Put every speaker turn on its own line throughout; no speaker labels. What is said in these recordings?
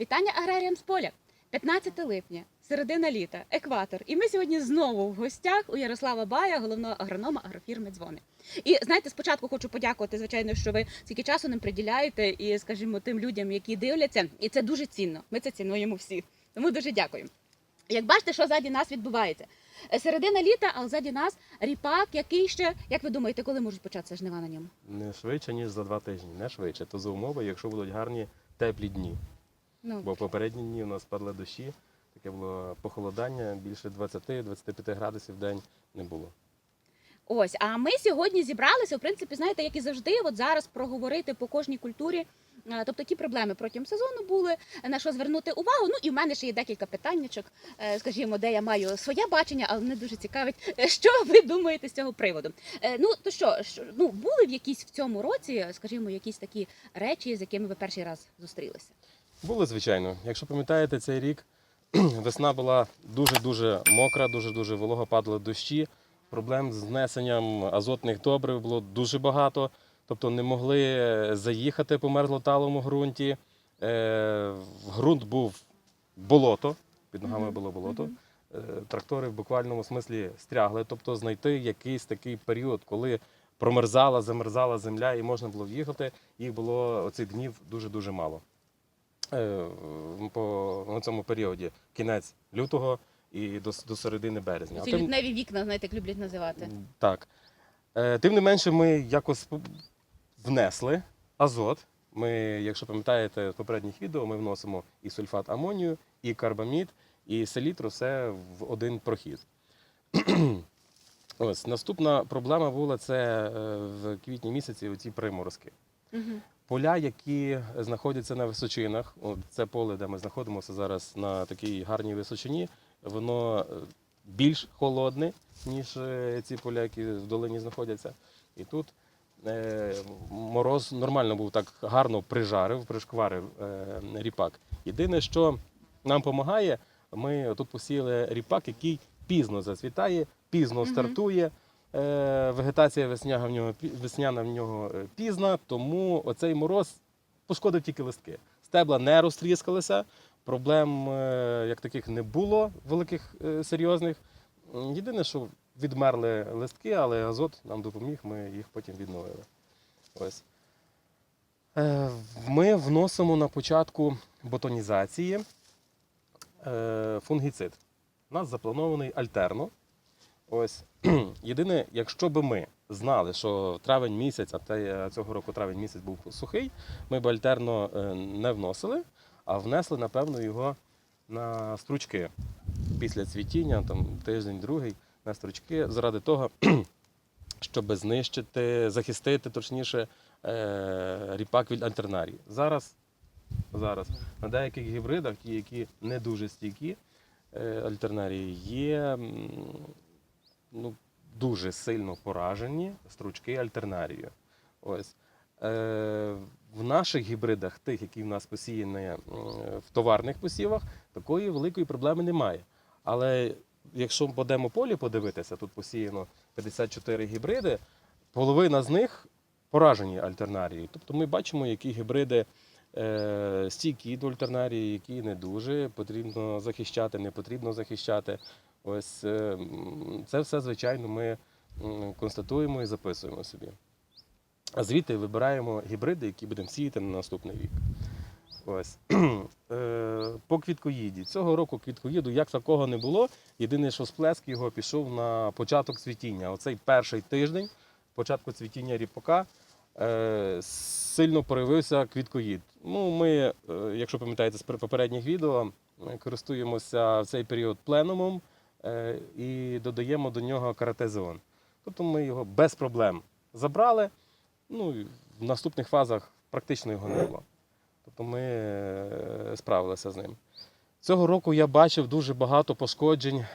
Вітання аграріям з поля. 15 липня, середина літа, екватор. І ми сьогодні знову в гостях у Ярослава Бая, головного агронома агрофірми Дзвони. І знаєте, спочатку хочу подякувати, звичайно, що ви стільки часу нам приділяєте і, скажімо, тим людям, які дивляться. І це дуже цінно. Ми це цінуємо всі. Тому дуже дякую. Як бачите, що ззаді нас відбувається? Е, Середина літа, а ззаді нас ріпак, який ще, як ви думаєте, коли можуть початися жнива на ньому?
Не швидше, ніж за два тижні. Не швидше. То за умови, якщо будуть гарні теплі дні.
Ну,
Бо попередні дні у нас падали дощі, таке було похолодання, більше 20-25 градусів в день не було.
Ось, а ми сьогодні зібралися, в принципі, знаєте, як і завжди, от зараз проговорити по кожній культурі. е, Тобто, які проблеми протягом сезону були, на що звернути увагу. Ну і в мене ще є декілька питаннячок, е, скажімо, де я маю своє бачення, але мене дуже цікавить, е, що ви думаєте з цього приводу. Ну то що ну були в якісь в цьому році, скажімо, якісь такі речі, з якими ви перший раз зустрілися?
Були, звичайно. Якщо пам'ятаєте, цей рік весна була дуже-дуже мокра, дуже-дуже волога, падали дощі. Проблем з внесенням азотних добрив було дуже багато. Тобто не могли заїхати по мерзлоталому ґрунті. Е, ґрунт був болото, під ногами було болото. Е, Трактори в буквальному смислі стрягли, тобто знайти якийсь такий період, коли промерзала, замерзала земля і можна було в'їхати, їх було оцих днів дуже-дуже мало. Е, По на цьому періоді кінець лютого і до, до середини березня.
Ці лютневі вікна, знаєте, як люблять називати.
так. Е, Тим не менше, ми якось внесли азот. Ми, якщо пам'ятаєте з попередніх відео, ми вносимо і сульфат амонію, і карбамід, і селітру все в один прохід. Ось наступна проблема була це е, в квітні місяці оці приморозки.
Мгм.
Поля, які знаходяться на височинах, це поле, де ми знаходимося зараз на такій гарній височині, воно е, більш холодне, ніж е, ці поля, які в долині знаходяться. І тут е, мороз нормально був так гарно прижарив, пришкварив ріпак. Єдине, що нам допомагає, ми тут посіяли ріпак, який пізно зацвітає, пізно стартує. Е, Вегетація весняна в нього весняна в нього пізна, тому оцей мороз пошкодив тільки листки. Стебла не розтріскалися, проблем е, як таких не було великих е, серйозних. Єдине, що відмерли листки, але азот нам допоміг, ми їх потім відновили. Ось. Ми вносимо на початку ботонізації фунгіцид. У нас запланований альтерно. Ось єдине, якщо би ми знали, що травень місяць, а те- цього року травень місяць був сухий, ми б альтерно е, не вносили, а внесли, напевно, його на стручки після цвітіння, там тиждень, другий, на стручки, заради того, щоб знищити, захистити точніше е, ріпак від альтернарії. Зараз, зараз на деяких гібридах, ті, які не дуже стійкі, е, альтернарії, є ну, дуже сильно поражені стручки альтернарією. Ось. Е, в наших гібридах, тих, які в нас посіяні в товарних посівах, такої великої проблеми немає. Але якщо будемо полі подивитися, тут посіяно 54 гібриди, половина з них поражені альтернарією. Тобто ми бачимо, які гібриди е, стійкі до альтернарії, які не дуже, потрібно захищати, не потрібно захищати. Ось е, це все, звичайно, ми констатуємо і записуємо собі. А звідти вибираємо гібриди, які будемо сіяти на наступний рік. Ось. Е, По квіткоїді. Цього року квіткоїду як такого не було. Єдине, що сплеск його пішов на початок цвітіння. Оцей перший тиждень початку цвітіння ріпака е, сильно проявився квіткоїд. Ну, ми, якщо пам'ятаєте з попередніх відео, користуємося в цей період пленумом і додаємо до нього каратезеон. Тобто ми його без проблем забрали. Ну, в наступних фазах практично його не було. Тобто ми е, справилися з ним. Цього року я бачив дуже багато пошкоджень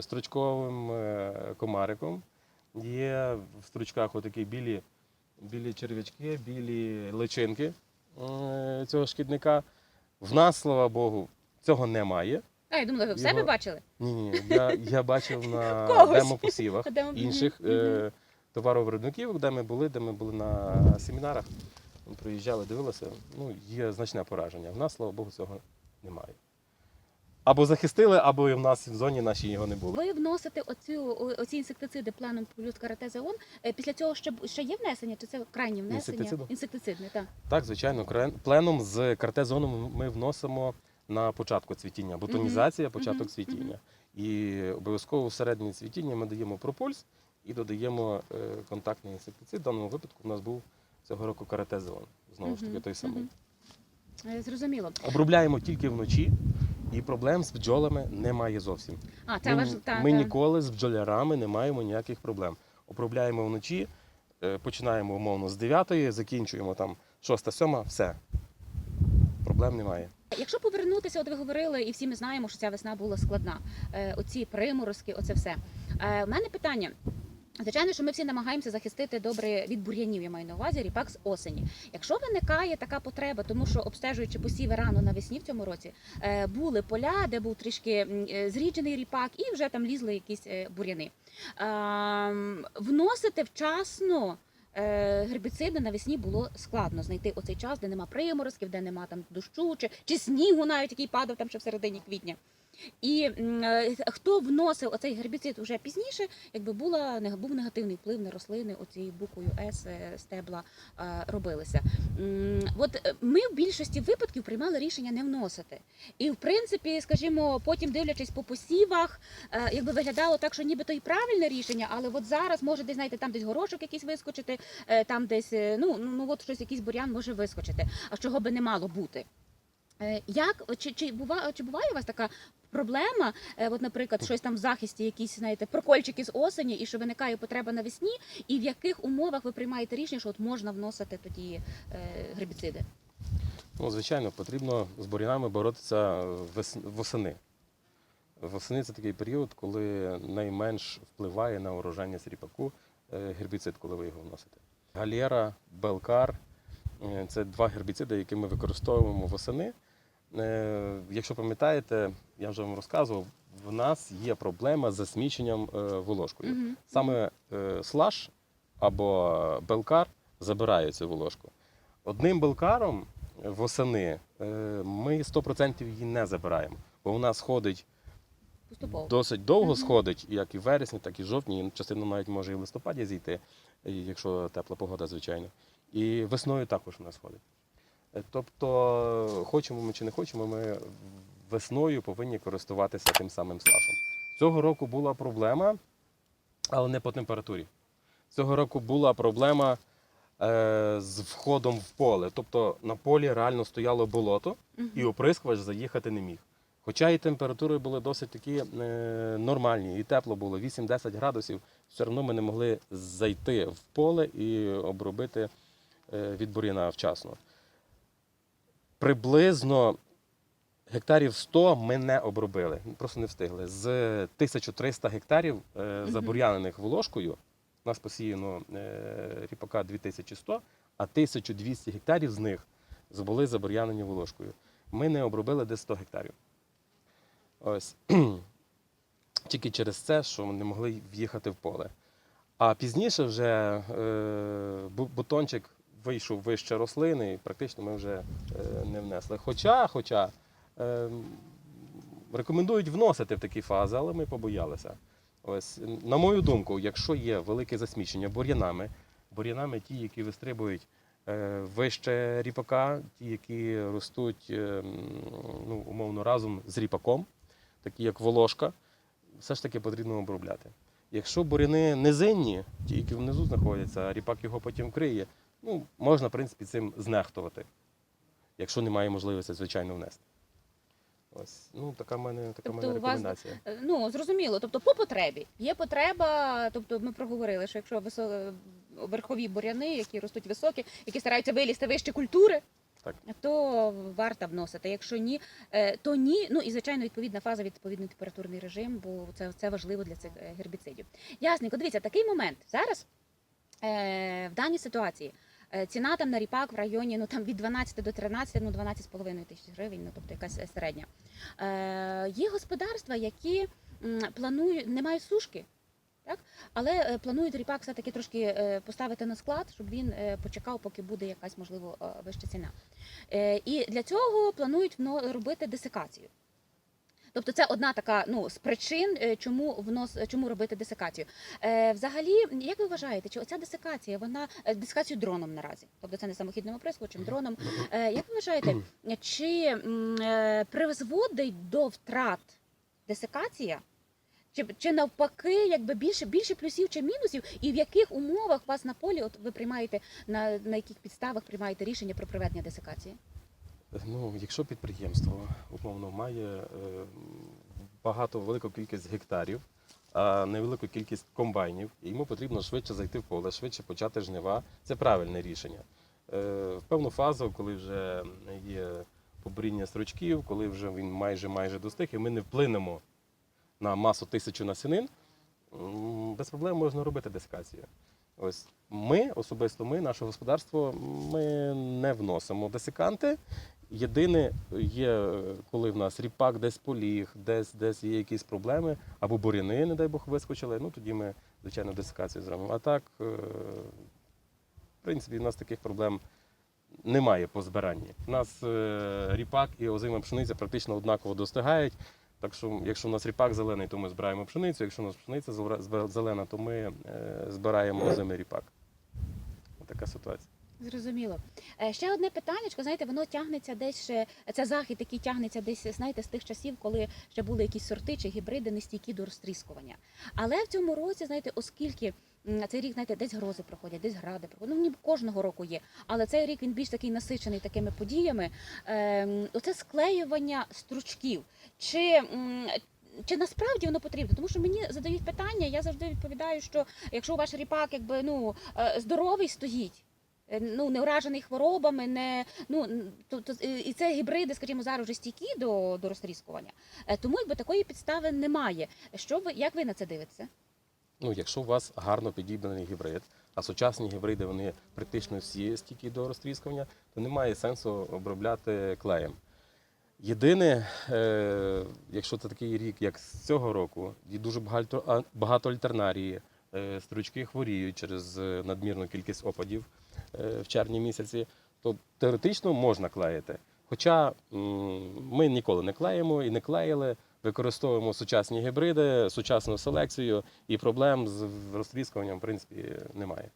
стручковим е, комариком. Є в стручках отакі білі, білі черв'ячки, білі личинки е, цього шкідника. В нас, слава Богу, цього немає.
А, я думала, ви в себе
Його-
бачили?
Ні, ні, я, я бачив на
Когось.
демопосівах
Де ми-
інших е, товаровиробників, де ми були, де ми були на семінарах. Приїжджали, дивилися, ну, є значне пораження. В нас, слава Богу, цього немає. Або захистили, або і в нас в зоні нашій його не було.
Ви вносите оцю, о- оці інсектициди планом плюс каратезеон. Після цього ще, б- ще є внесення, чи це крайнє внесення?
Інсектициду?
Інсектицидне, так.
Так, звичайно, крен- пленом з картезоном ми вносимо на початку цвітіння. Бутонізація, початок цвітіння. І обов'язково всередині цвітіння ми даємо пропульс і додаємо е, контактний інсектицид. В даному випадку у нас був цього року каратезеон. Знову ж таки, той самий.
Е, Зрозуміло.
Обробляємо тільки вночі, і проблем з бджолами немає зовсім.
А, це
ми
важ... та,
ми
та.
ніколи з бджолярами не маємо ніяких проблем. Обробляємо вночі, е, починаємо умовно з 9, закінчуємо там 6-7, все. Проблем немає.
Якщо повернутися, от ви говорили, і всі ми знаємо, що ця весна була складна. Е, оці приморозки, оце все. Е, У мене питання. Звичайно, що ми всі намагаємося захистити добре від бур'янів, я маю на увазі ріпак з осені. Якщо виникає така потреба, тому що обстежуючи посіви рано навесні в цьому році, е, були поля, де був трішки е, зріджений ріпак, і вже там лізли якісь е, бур'яни. Ем, Вносити вчасно е, гербіциди навесні було складно знайти оцей час, де нема приморозків, де нема там дощу чи, чи снігу, навіть який падав там ще в середині квітня. І е, хто вносив оцей гербіцид вже пізніше, якби була був негативний вплив на рослини, оцією буквою С е, стебла е, робилися. От ми в більшості випадків приймали рішення не вносити. І в принципі, скажімо, потім дивлячись по посівах, якби виглядало так, що нібито і правильне рішення, але от зараз може десь знаєте, там десь горошок якийсь вискочити, там десь ну, ну ну, от щось якийсь бур'ян може вискочити, а чого би не мало бути. Е, Як чи, чи буває чи буває у вас така проблема? е, От, наприклад, щось там в захисті, якісь знаєте, прокольчики з осені, і що виникає потреба навесні, і в яких умовах ви приймаєте рішення, що от можна вносити тоді е, гербіциди?
Ну, звичайно, потрібно з бур'янами боротися восени. Восени це такий період, коли найменш впливає на урожайність ріпаку е, гербіцид, коли ви його вносите. Галєра, Белкар це два гербіциди, які ми використовуємо восени. Е, Якщо пам'ятаєте, я вже вам розказував, в нас є проблема з засміченням е, волошкою. Саме е, слаж або белкар забирає цю волошку. Одним белкаром восени ми 100% її не забираємо, бо вона сходить
Поступово.
досить довго
Мгм.
сходить, як і в вересні, так і в жовтні. і Частина навіть може і в листопаді зійти, якщо тепла погода, звичайно. І весною також вона сходить. Е, Тобто, хочемо ми чи не хочемо, ми весною повинні користуватися тим самим слашем. Цього року була проблема, але не по температурі. Цього року була проблема е, з входом в поле. Тобто на полі реально стояло болото, і оприскувач заїхати не міг. Хоча і температури були досить такі е, нормальні, і тепло було 8-10 градусів, все одно ми не могли зайти в поле і обробити е, від вчасно. Приблизно гектарів 100 ми не обробили, просто не встигли. З 1300 гектарів е, забур'янених волошкою, у нас посіяно е, ріпака 2100, а 1200 гектарів з них були забур'янені волошкою. Ми не обробили десь 100 гектарів. Ось. Тільки через це, що не могли в'їхати в поле. А пізніше вже е, бутончик вийшов вище рослини, і практично ми вже е, не внесли. Хоча, хоча е, рекомендують вносити в такі фази, але ми побоялися. Ось, на мою думку, якщо є велике засмічення бур'янами, бур'янами ті, які вистрибують е, вище ріпака, ті, які ростуть е, ну, умовно разом з ріпаком, такі як волошка, все ж таки потрібно обробляти. Якщо буряни низинні, ті, які внизу знаходяться, а ріпак його потім вкриє, ну, можна, в принципі, цим знехтувати, якщо немає можливості, звичайно, внести. Ось, ну, така в мене, така в мене
Тобто у вас
рекомендація.
Е, Ну зрозуміло, тобто по потребі є потреба. Тобто ми проговорили, що якщо висо... верхові буряни, які ростуть високі, які стараються вилізти вище культури,
Так.
то варто вносити. Якщо ні, е, то ні. Ну і звичайно, відповідна фаза, відповідний температурний режим, бо це, це важливо для цих е, гербіцидів. Ясненько, дивіться, такий момент зараз е, в даній ситуації. Е, Ціна там на ріпак в районі ну там від 12 до 13, ну 12,5 тисяч гривень, ну тобто якась е, середня. Е, є господарства, які планують, мають сушки. Так? Але планують ріпак все-таки трошки е, поставити на склад, щоб він почекав, поки буде якась можливо вища ціна. І для цього планують робити десикацію. Тобто це одна така ну, з причин, е, чому внос, чому робити десикацію. Е, взагалі, як ви вважаєте, чи оця десикація, вона е, десикацію дроном наразі? Тобто це не самохідним оприскувачем, дроном. Е, як ви вважаєте, чи е, призводить до втрат десикація? Чи, чи навпаки, якби більше, більше плюсів чи мінусів, і в яких умовах вас на полі от ви приймаєте на, на яких підставах приймаєте рішення про проведення десикації?
Ну, якщо підприємство умовно має е, багато велику кількість гектарів, а невелику кількість комбайнів, і йому потрібно швидше зайти в поле, швидше почати жнива, це правильне рішення. Е, в певну фазу, коли вже є побріння стручків, коли вже він майже майже достиг, і ми не вплинемо на масу тисячу насінин, без проблем можна робити десикацію. Ось ми, особисто ми, наше господарство, ми не вносимо десиканти. Єдине є, е, коли в нас ріпак десь поліг, десь, десь є якісь проблеми, або буряни, не дай Бог, вискочили, ну тоді ми, звичайно, десикацію зробимо. А так, е, в принципі, в нас таких проблем немає по збиранні. У нас е, ріпак і озима пшениця практично однаково достигають. Так що, якщо у нас ріпак зелений, то ми збираємо пшеницю. Якщо у нас пшениця зелена, то ми збираємо озимий ріпак. Така ситуація.
Зрозуміло. Е, Ще одне питання, знаєте, воно тягнеться десь ще це захід, який тягнеться десь, знаєте, з тих часів, коли ще були якісь сорти чи гібриди нестійкі до розтріскування. Але в цьому році, знаєте, оскільки цей рік, знаєте, десь грози проходять, десь гради проходять. Ну, ніби кожного року є. Але цей рік він більш такий насичений такими подіями. Ем, оце склеювання стручків. Чи чи насправді воно потрібно? Тому що мені задають питання, я завжди відповідаю, що якщо ваш ріпак якби ну е, здоровий стоїть. Е, Ну, не уражений хворобами, не ну то, то і це гібриди, скажімо, зараз вже стійкі до, до розтріскування. Е, Тому якби такої підстави немає. Що ви як ви на це дивитеся?
Ну, якщо у вас гарно підібраний гібрид, а сучасні гібриди вони практично всі стійкі до розтріскування, то немає сенсу обробляти клеєм. Єдине, е, якщо це такий рік, як з цього року, і дуже багато, багато альтернарії, стручки хворіють через надмірну кількість опадів в червні місяці, то теоретично можна клеїти. Хоча ми ніколи не клеїмо і не клеїли, використовуємо сучасні гібриди, сучасну селекцію, і проблем з розтріскуванням, в принципі, немає.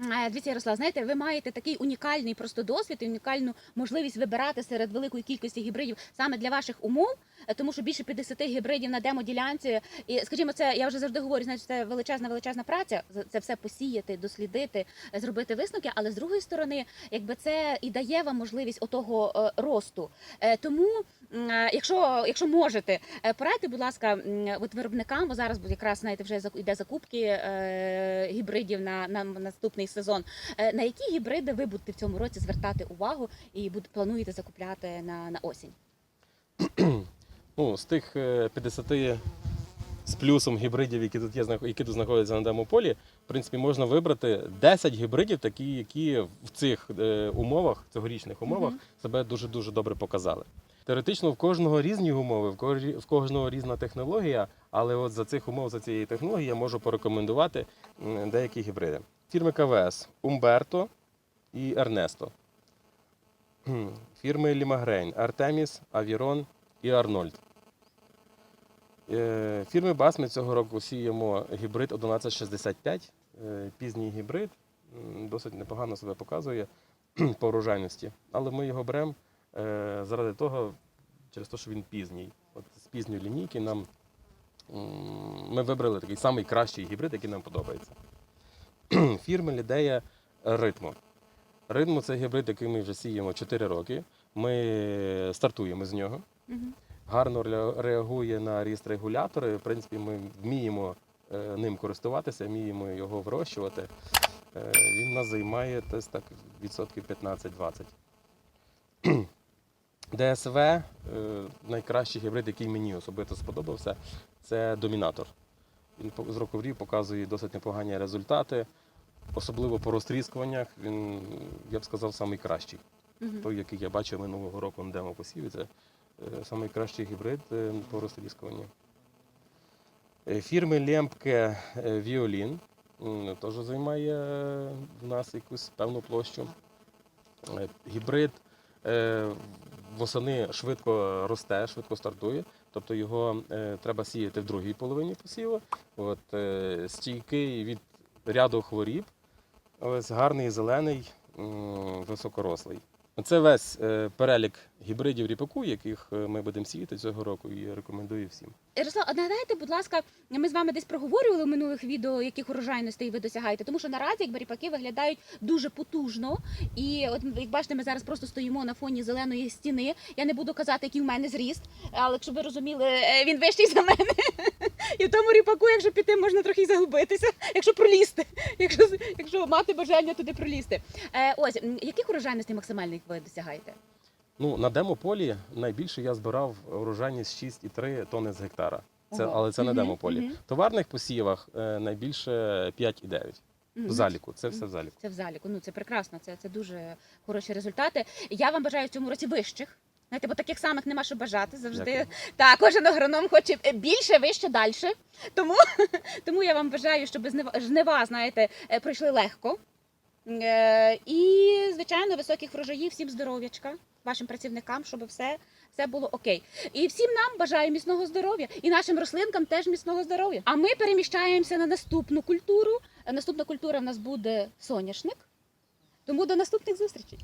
Е, Дивіться, Ярослав, знаєте, ви маєте такий унікальний просто досвід і унікальну можливість вибирати серед великої кількості гібридів саме для ваших умов, е, тому що більше 50 гібридів на демоділянці. І скажімо, це я вже завжди говорю, знаєте, це величезна величезна праця. Це все посіяти, дослідити, е, зробити висновки. Але з другої сторони, якби це і дає вам можливість отого росту. Тому, якщо, якщо можете, порадьте, будь ласка, от виробникам, бо зараз якраз знаєте, вже йде закупки гібридів на, на наступний сезон. Е, На які гібриди ви будете в цьому році звертати увагу і плануєте закупляти на, на осінь?
Ну, з тих е, 50 з плюсом гібридів, які тут є, які тут знаходяться на демополі, в принципі, можна вибрати 10 гібридів, такі, які в цих е, умовах, цьогорічних умовах,
Мгм.
себе дуже дуже добре показали. Теоретично в кожного різні умови, в кожного різна технологія, але от за цих умов, за цієї технології я можу порекомендувати деякі гібриди. Фірми КВС Умберто і Ернесто. Фірми Лімагрейн, Артеміс, Авірон і Арнольд. Е, Фірми БАС ми цього року сіємо гібрид 1165, е, пізній гібрид, досить непогано себе показує по урожайності. Але ми його беремо е, заради того, через те, що він пізній. От з пізньої лінійки нам ми вибрали такий самий кращий гібрид, який нам подобається. Фірми Лідея Ритмо. Ритмо це гібрид, який ми вже сіємо 4 роки. Ми стартуємо з нього гарно реагує на ріст регулятори. В принципі, ми вміємо е, ним користуватися, вміємо його вирощувати. Е, Він нас займає десь так відсотків 15-20. ДСВ е, найкращий гібрид, який мені особисто сподобався, це домінатор. Він з року в рік показує досить непогані результати, особливо по розтріскуваннях. Він, я б сказав, найкращий
Мгм.
той, який я бачив минулого року на демо посіві, це е, найкращий гібрид е, по розтріскуванню. Е, Фірми Лемпке е, Віолін теж займає е, в нас якусь певну площу. Е, Гібрид е, восени швидко росте, швидко стартує. Тобто його е, треба сіяти в другій половині посіву. От, е, стійкий від ряду хворіб, ось гарний зелений, м, високорослий. Це весь е, перелік гібридів ріпаку, яких е, ми будемо сіяти цього року, і рекомендую всім.
Ярослав, а нагадайте, будь ласка, ми з вами десь проговорювали в минулих відео, яких урожайностей ви досягаєте, тому що наразі якби ріпаки виглядають дуже потужно. І от як бачите, ми зараз просто стоїмо на фоні зеленої стіни. Я не буду казати, який у мене зріст, але якщо ви розуміли, е, він вищий за мене. І в тому ріпаку, якщо піти, можна трохи загубитися, якщо пролізти, якщо, якщо мати бажання туди пролізти. Е, ось яких урожайностей максимальних ви досягаєте?
Ну, на демополі найбільше я збирав урожайність 6,3 тонни з гектара. Це,
Ого.
але це на
Мгм,
демополі.
мгм.
В товарних посівах е, найбільше 5,9
Мгм.
в заліку. Це все в заліку.
Це в заліку. Ну це прекрасно. Це, це дуже хороші результати. Я вам бажаю в цьому році вищих. Знаєте, бо таких самих нема що бажати завжди.
Дякую.
Так, кожен агроном хоче е, більше, вище, далі. Тому, тому я вам бажаю, щоб знива- жнива, знаєте, е, пройшли легко. Е, І, звичайно, високих врожаїв, всім здоров'ячка, вашим працівникам, щоб все, все було окей. І всім нам бажаю міцного здоров'я, і нашим рослинкам теж міцного здоров'я. А ми переміщаємося на наступну культуру. Наступна культура в нас буде соняшник. Тому до наступних зустрічей.